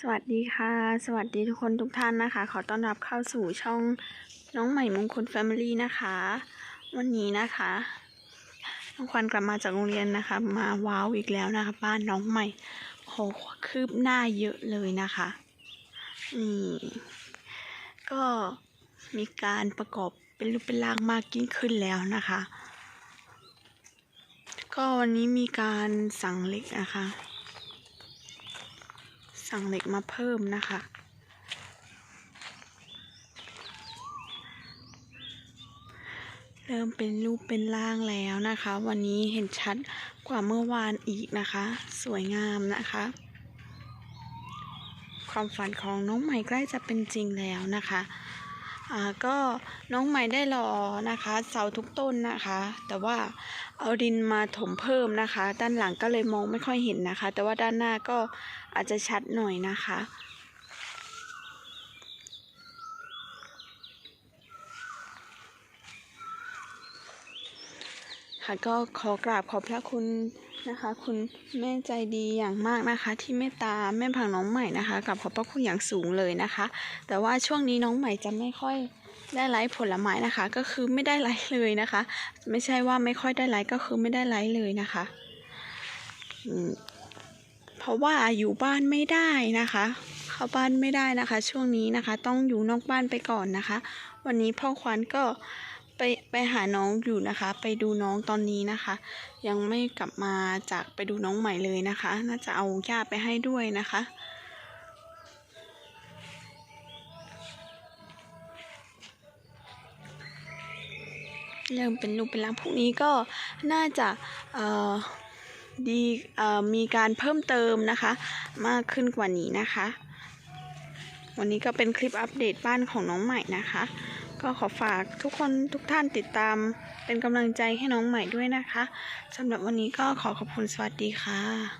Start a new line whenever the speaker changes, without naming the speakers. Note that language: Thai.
สวัสดีค่ะ สวัสดีทุกคนทุกท่านนะคะ ขอต้อนรับเข้าสู่ช่องน้องใหม่มงคลแฟมิลี่นะคะ วันนี้นะคะน้องควันกลับมาจากโรงเรียนนะคะ มาว้าวอีกแล้วนะคะ บ้านน้องใหม่โหคืบหน้าเยอะเลยนะคะนี่ก็มีการประกอบเป็นรูปเป็นร่างมากยิ่งขึ้นแล้วนะคะ ก็วันนี้มีการสั่งเล็กนะคะ สั่งเหล็กมาเพิ่มนะคะ เริ่มเป็นรูปเป็นร่างแล้วนะคะ วันนี้เห็นชัดกว่าเมื่อวานอีกนะคะ สวยงามนะคะ ความฝันของน้องใหม่ใกล้จะเป็นจริงแล้วนะคะ อ่าก็น้องใหม่ได้รอนะคะ เสาทุกต้นนะคะ แต่ว่าเอาดินมาถมเพิ่มนะคะ ด้านหลังก็เลยมองไม่ค่อยเห็นนะคะ แต่ว่าด้านหน้าก็อาจจะชัดหน่อยนะคะ ค่ะก็ขอกราบขอบพระคุณนะคะ คุณแม่ใจดีอย่างมากนะคะ ที่เมตตาแม่พังน้องใหม่นะคะกับขอบพระคุณอย่างสูงเลยนะคะ แต่ว่าช่วงนี้น้องใหม่จะไม่ค่อยได้ไลฟ์ผลไม้นะคะ ก็คือไม่ได้ไลฟ์เลยนะคะ ไม่ใช่ว่าไม่ค่อยได้ไลฟ์ก็คือไม่ได้ไลฟ์เลยนะคะเพราะว่าอยู่บ้านไม่ได้นะคะ เข้าบ้านไม่ได้นะคะ ช่วงนี้นะคะ ต้องอยู่นอกบ้านไปก่อนนะคะ วันนี้พ่อควานก็ ไปไปหาน้องอยู่นะคะ ไปดูน้องตอนนี้นะคะ ยังไม่กลับมาจากไปดูน้องใหม่เลยนะคะ น่าจะเอาย่าไปให้ด้วยนะคะเริ่มเป็นรูปเป็นร่างพรุ่งนี้ก็น่าจะเออดีเอ่อมีการเพิ่มเติมนะคะ มากขึ้นกว่านี้นะคะ วันนี้ก็เป็นคลิปอัปเดตบ้านของน้องใหม่นะคะ ก็ขอฝากทุกคนทุกท่านติดตามเป็นกำลังใจให้น้องใหม่ด้วยนะคะสำหรับวันนี้ก็ขอขอบคุณสวัสดีค่ะ